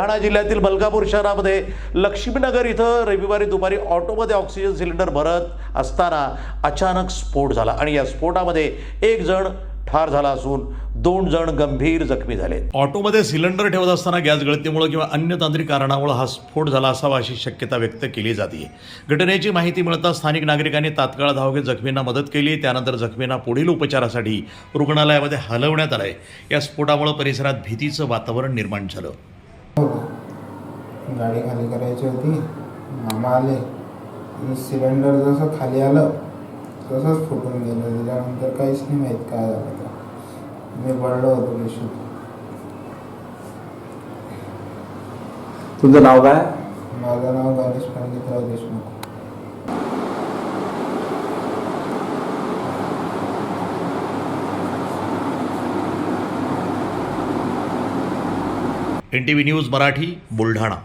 बुलढाणा जिल्ह्यातील मलकापूर शहरामध्ये लक्ष्मीनगर इथं रविवारी दुपारी ऑटोमध्ये ऑक्सिजन सिलेंडर भरत असताना अचानक स्फोट झाला आणि या स्फोटामध्ये एक जण ठार झाला असून दोन जण गंभीर जखमी झाले ऑटोमध्ये सिलेंडर ठेवत असताना गॅस गळतीमुळे किंवा अन्य तांत्रिक कारणामुळे हा स्फोट झाला असावा अशी शक्यता व्यक्त केली जाते घटनेची माहिती मिळताच स्थानिक नागरिकांनी तात्काळ धाव घेत जखमींना मदत केली. त्यानंतर जखमींना पुढील उपचारासाठी रुग्णालयामध्ये हलवण्यात आलंय. या स्फोटामुळे परिसरात भीतीचं वातावरण निर्माण झालं. गाडी खाली करायची होती. मामा आले. आणि सिलेंडर जसं खाली आलं तसंच फुटून गेलं. त्याच्यानंतर काहीच नाही माहीत काय झालं तर मी पडलो होतो पेशंट. तुमचं नाव काय? माझं नाव Ganesh Panditrao Deshmukh. N T V news Marathi Buldhana.